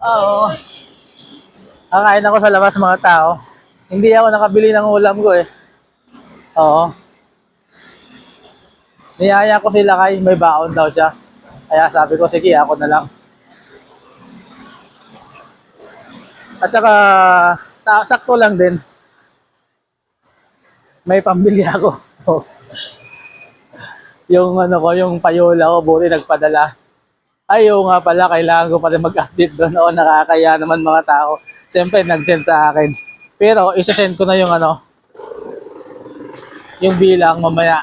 Oo. Kakain ako sa labas mga tao. Hindi ako nakabili ng ulam ko eh. Oo. Niyaya ko sila kay may baon daw siya. Kaya sabi ko, sige, ako na lang. At saka, ta- sakto lang din. May pambili ako. yung ano ko, yung payola ko, buti nagpadala. Ay, oo nga pala, kailangan ko pa rin mag-update doon. Oo, nakakaya naman mga tao. Siyempre, nag-send sa akin. Pero, isa-send ko na yung ano, yung bilang mamaya.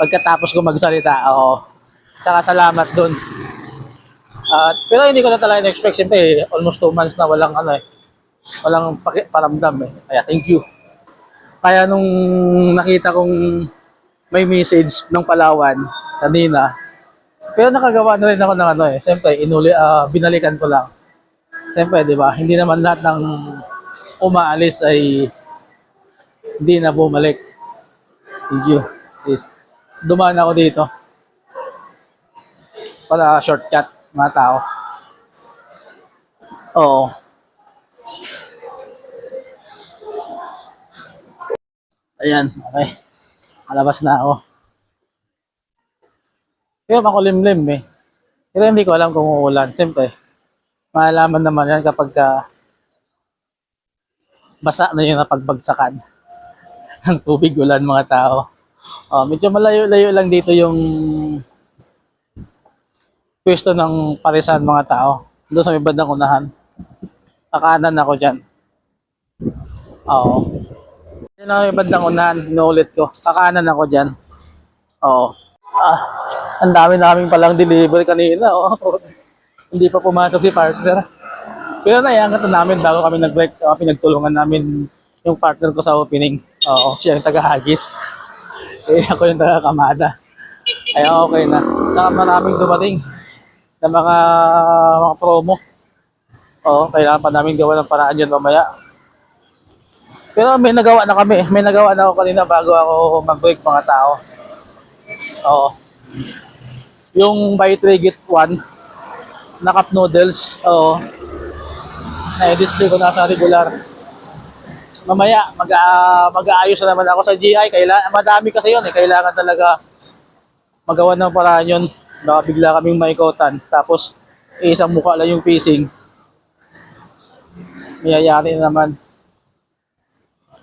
Pagkatapos ko magsalita, oo. Saka salamat doon. At pero hindi ko na talaga na-expect. Siyempre, almost two months na walang ano eh. Walang paramdam eh. Kaya thank you. Kaya nung nakita kong may message ng Palawan kanina, pero nakagawa na rin ako ng ano eh. Siyempre, inuli, ah, binalikan ko lang. Siyempre, di ba? Hindi naman lahat ng umaalis ay hindi na bumalik. Thank you. Please. Dumaan ako dito. Para shortcut, mga tao. Oo. Ayan, okay. Malabas na ako. Pero makulimlim eh. Pero hindi ko alam kung uulan. Siyempre, malalaman naman yan kapag ka basa na yung napagbagsakan ng tubig ulan mga tao. Oh, medyo malayo-layo lang dito yung pwesto ng parisan mga tao. Doon sa may bandang unahan. Kakanan ako dyan. Oo. Yun ang may bandang unahan. Inuulit ko. Kakanan ako dyan. Oo. Ah, ang dami naming palang delivery kanina. Oh. Hindi pa pumasok si partner. Pero naiangat na namin bago kami nag-break. Uh, pinagtulungan namin yung partner ko sa opening. Oo, siya yung taga-hagis. Eh, ako yung taga-kamada. Kaya okay na. Saka maraming dumating na mga, mga promo. Oo, kailangan pa namin gawa ng paraan yun mamaya. Pero may nagawa na kami. May nagawa na ako kanina bago ako mag-break mga tao. Oo. Yung buy 3 get 1 na cup noodles. Oo. Na-display ko na sa regular. Mamaya, mag, ah, mag-aayos na naman ako sa GI. Kailangan, madami kasi yun eh. Kailangan talaga magawa ng paraan yun. Baka bigla kaming maikotan. Tapos, isang mukha lang yung facing. Mayayari na naman.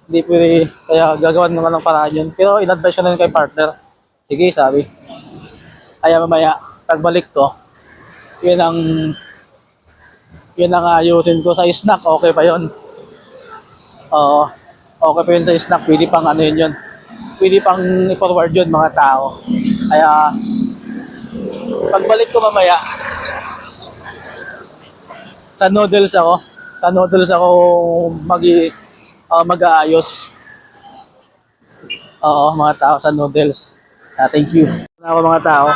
Hindi pwede, kaya gagawan naman ng paraan yun. Pero in-advise ko na rin kay partner. Sige, sabi. Kaya mamaya, pagbalik ko, yun ang yun ang ayusin ko sa snack, okay pa yun. Oo, okay pa yun sa snack, pwede pang ano yun yun. Pwede pang i-forward yun mga tao. Kaya, pagbalik ko mamaya, sa noodles ako, sa noodles ako mag uh, mag-aayos. Oo, mga tao sa noodles. Ah, thank you. Ako mga tao.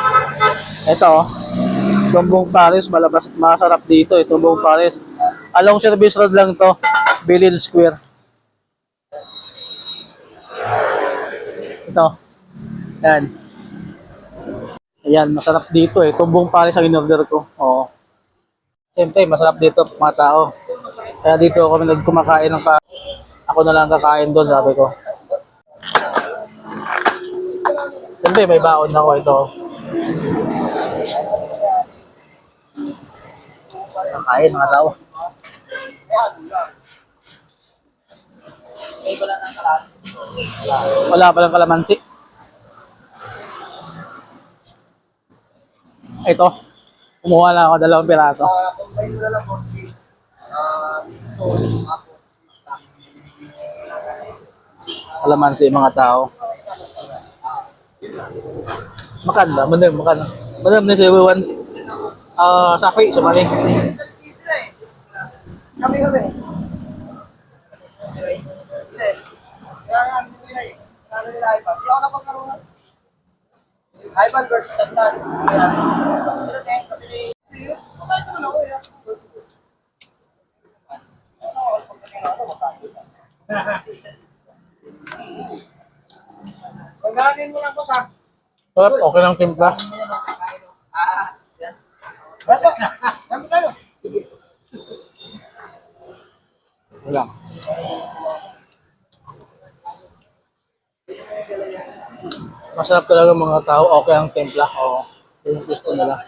Ito. Tumbong Paris, malabas, masarap dito eh, Tumbong Paris. Along service road lang to, Village Square. Ito. Yan. Ayan, masarap dito eh. Tumbong Paris ang in-order ko. Oo. Siyempre, masarap dito mga tao. Kaya dito ako nagkumakain ng pa. Ako na lang kakain doon, sabi ko. Siyempre, may baon ako ito. Kakain mga tao. Wala pa lang kalamansi. Ito. Kumuha lang ako dalawang piraso. Kalamansi mga tao. Makan ba? Manam, makan. Manam na si Ewan. Ah, Safi, sumali. Kami kami. Ivan versus Tantan. Pagkain mo lang po, Kap. Sarap, okay lang timpla. Ah, yan. Dapat, dapat. Wala. Masarap talaga mga tao. Okay ang templa. Oo. Yung gusto nila.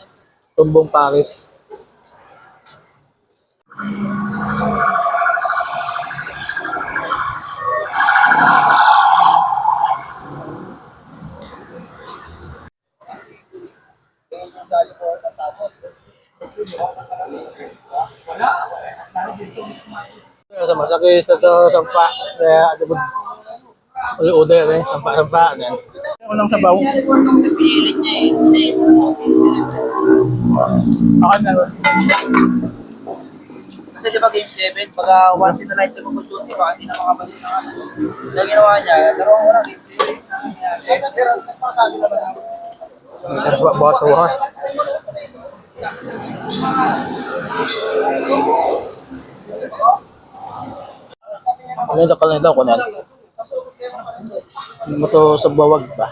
Tumbong Paris. Kaya sa to, sampa. Kaya, ano ba? Uy, uday, eh. Sampa, sampa. Yan. Ako lang sabaw. sa pinilit niya eh. Kasi, Ako na. kasi di ba game 7, pag uh, once in a lifetime opportunity, baka hindi na makabalik na ano. Kaya ginawa niya, laro ko na game 7. Pero, masabi naman ako. Sa bukas sa bukas. Ano yung dakal na daw, kunan? Hindi mo to sa bawag ba?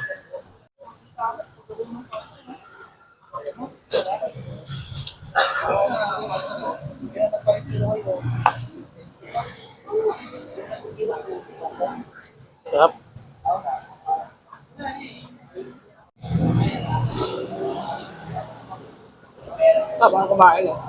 Sarap. Habang kumain eh.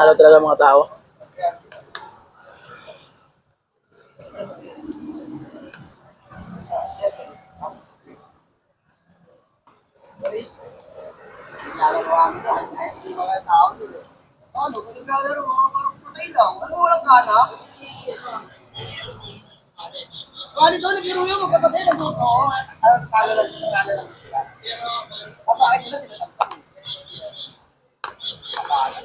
Panalo talaga mga tao. Na. Doon. Ano, kung naglalaro mga parang patay lang. Ano walang gana? Bali doon, nagbiro yung magkapatid. Ano, oo. Ano, talo lang sila, talo lang sila. Pero, ang bakit nila na ako zero. Bakit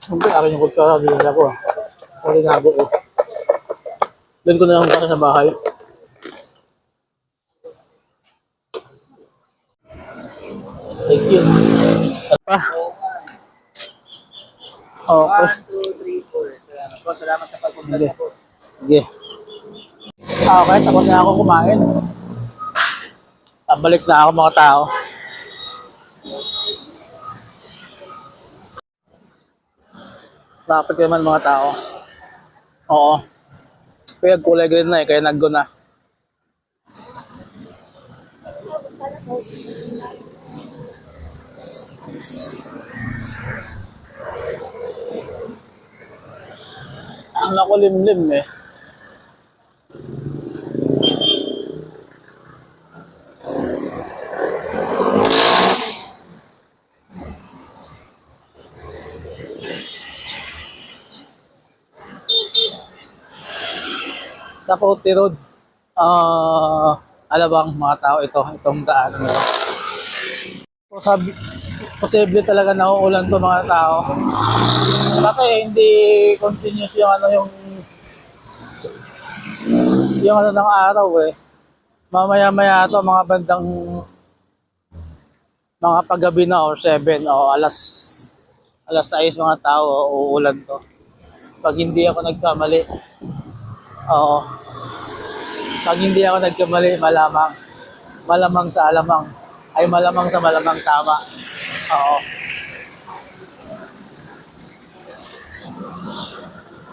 Siyempre, akin yung kultura, dinala ko. Kung linago ko. Doon ko na lang para sa bahay. Thank you. Pa. Okay. 1, 2, 3, 4. Salamat po. Salamat sa pagpunta Sige. po. Sige. Okay, tapos na ako kumain. Pabalik na ako mga tao. Dapat naman mga tao. Oo. Kaya kulay green na eh, kaya naggo na. Ang nakulimlim eh. Sa Pauti Road. Ah, alabang mga tao ito, itong daan mo. So, sabi, posible talaga na uulan to mga tao. Kasi hindi continuous yung ano yung yung ano ng araw eh. Mamaya-maya to mga bandang mga paggabi na or 7 o alas alas 6 mga tao uulan to. Pag hindi ako nagkamali. Oo. Pag hindi ako nagkamali, malamang. Malamang sa alamang. Ay malamang sa malamang tama. Oo.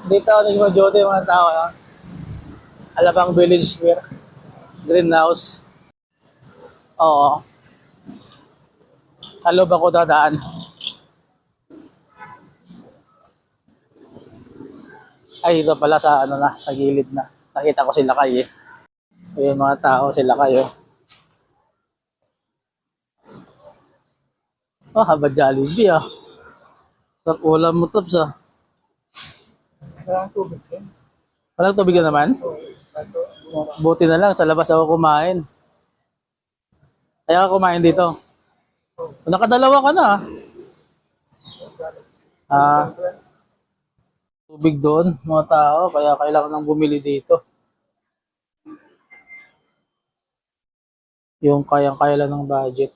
Dito ako nagmajote yung mga tao. ah. Alabang Village Square. Greenhouse. Oo. Halo ba ko dadaan? Ay, dito pala sa ano na, sa gilid na. Nakita ko sila kayo eh. Ayun mga tao, sila kayo. Oh, haba Jollibee ah. Sarap ulam mo, Tops ah. Walang tubig din. Walang tubig na naman? Buti na lang, sa labas ako kumain. Kaya ka kumain dito. Nakadalawa ka na ah. Ah. Tubig doon, mga tao, kaya kailangan nang bumili dito. Yung kayang-kaya lang ng budget.